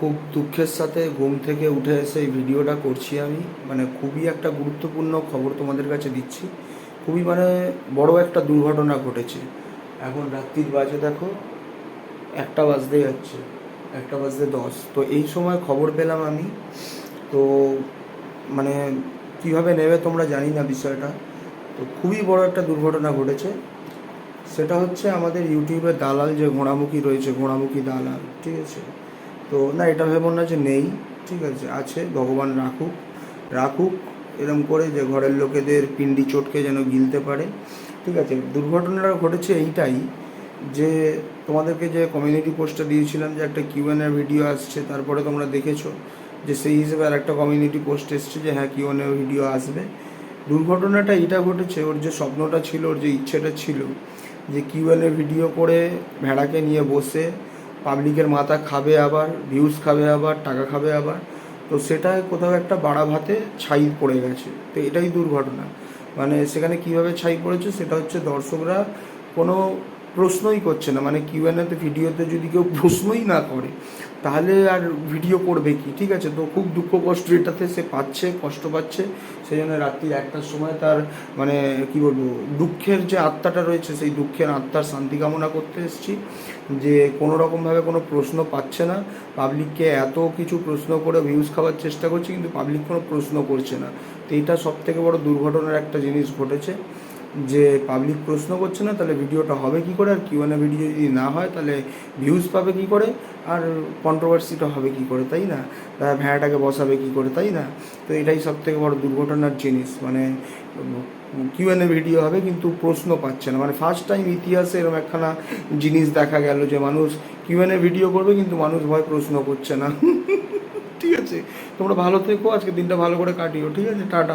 খুব দুঃখের সাথে ঘুম থেকে উঠে এসে এই ভিডিওটা করছি আমি। মানে খুবই একটা গুরুত্বপূর্ণ খবর তোমাদের কাছে দিচ্ছি। খুবই মানে বড় একটা দুর্ঘটনা ঘটেছে। এখন রাত্রির বাজে দেখো, একটা বাজতে যাচ্ছে, একটা বাজতে দশ। তো এই সময় খবর পেলাম আমি। তো মানে কীভাবে নেবে তোমরা জানি না বিষয়টা। তো খুবই বড় একটা দুর্ঘটনা ঘটেছে। সেটা হচ্ছে আমাদের ইউটিউবের দালাল যে ঘোড়ামুখী রয়েছে, ঘোড়ামুখী দালাল, ঠিক আছে? তো না, এটা ভেবো না যে নেই। ঠিক আছে আছে, ভগবান রাখুক রাখুক। এরম করে যে ঘরের লোকেদের পিন্ডি চটকে যেন গিলতে পারে। ঠিক আছে, দুর্ঘটনাটা ঘটেছে এইটাই যে তোমাদেরকে যে কমিউনিটি পোস্টটা দিয়েছিলাম যে একটা কিউএনের ভিডিও আসছে, তারপরে তোমরা দেখেছ যে সেই হিসেবে আর একটা কমিউনিটি পোস্ট এসছে যে হ্যাঁ কিউএনের ভিডিও আসবে। দুর্ঘটনাটা এটা ঘটেছে, ওর যে স্বপ্নটা ছিল, ওর যে ইচ্ছেটা ছিল যে কিউএনের ভিডিও করে ভেড়াকে নিয়ে বসে পাবলিকের মাথা খাবে আবার ভিউজ খাবে আবার, টাকা খাবে আবার। তো সেটা কোথাও একটা বাড়া ভাতে ছাই পড়ে গেছে। তো এটাই দুর্ঘটনা। মানে সেখানে কীভাবে ছাই পড়েছে সেটা হচ্ছে দর্শকরা কোনো প্রশ্নই করছে না। মানে কিউএনএতে ভিডিওতে যদি কেউ প্রশ্নই না করে, তাহলে আর ভিডিও করবে কি? ঠিক আছে? তো খুব দুঃখ কষ্ট এটাতে সে পাচ্ছে, কষ্ট পাচ্ছে। সেই জন্য রাত্রি একটার সময় তার মানে কি বলব, দুঃখের যে আত্মাটা রয়েছে, সেই দুঃখের আত্মার শান্তি কামনা করতে এসেছি যে কোনো রকমভাবে কোনো প্রশ্ন পাচ্ছে না। পাবলিককে এত কিছু প্রশ্ন করে ভিউজ খাওয়ার চেষ্টা করছে, কিন্তু পাবলিক কোনো প্রশ্ন করছে না। তো এটা সব থেকে বড় দুর্ঘটনার একটা জিনিস ঘটেছে। যে পাবলিক প্রশ্ন করছে না, তাহলে ভিডিওটা হবে কি করে? আর কিউএনএ ভিডিও যদি না হয়, তাহলে ভিউজ পাবে কি করে? আর কন্ট্রোভার্সিটা হবে কি করে, তাই না? তারা ভেড়াটাকে বসাবে কি করে, তাই না? তো এটাই সব থেকে বড় দুর্ঘটনার জিনিস। মানে কিউএনএ ভিডিও হবে, কিন্তু প্রশ্ন পাচ্ছে না। মানে ফার্স্ট টাইম ইতিহাসে এরকম একখানা জিনিস দেখা গেল যে মানুষ কিউএনএ ভিডিও করবে, কিন্তু মানুষ ভয় প্রশ্ন করছে না। ঠিক আছে? তোমরা ভালো থেকো, আজকে দিনটা ভালো করে কাটিও, ঠিক আছে? টাটা।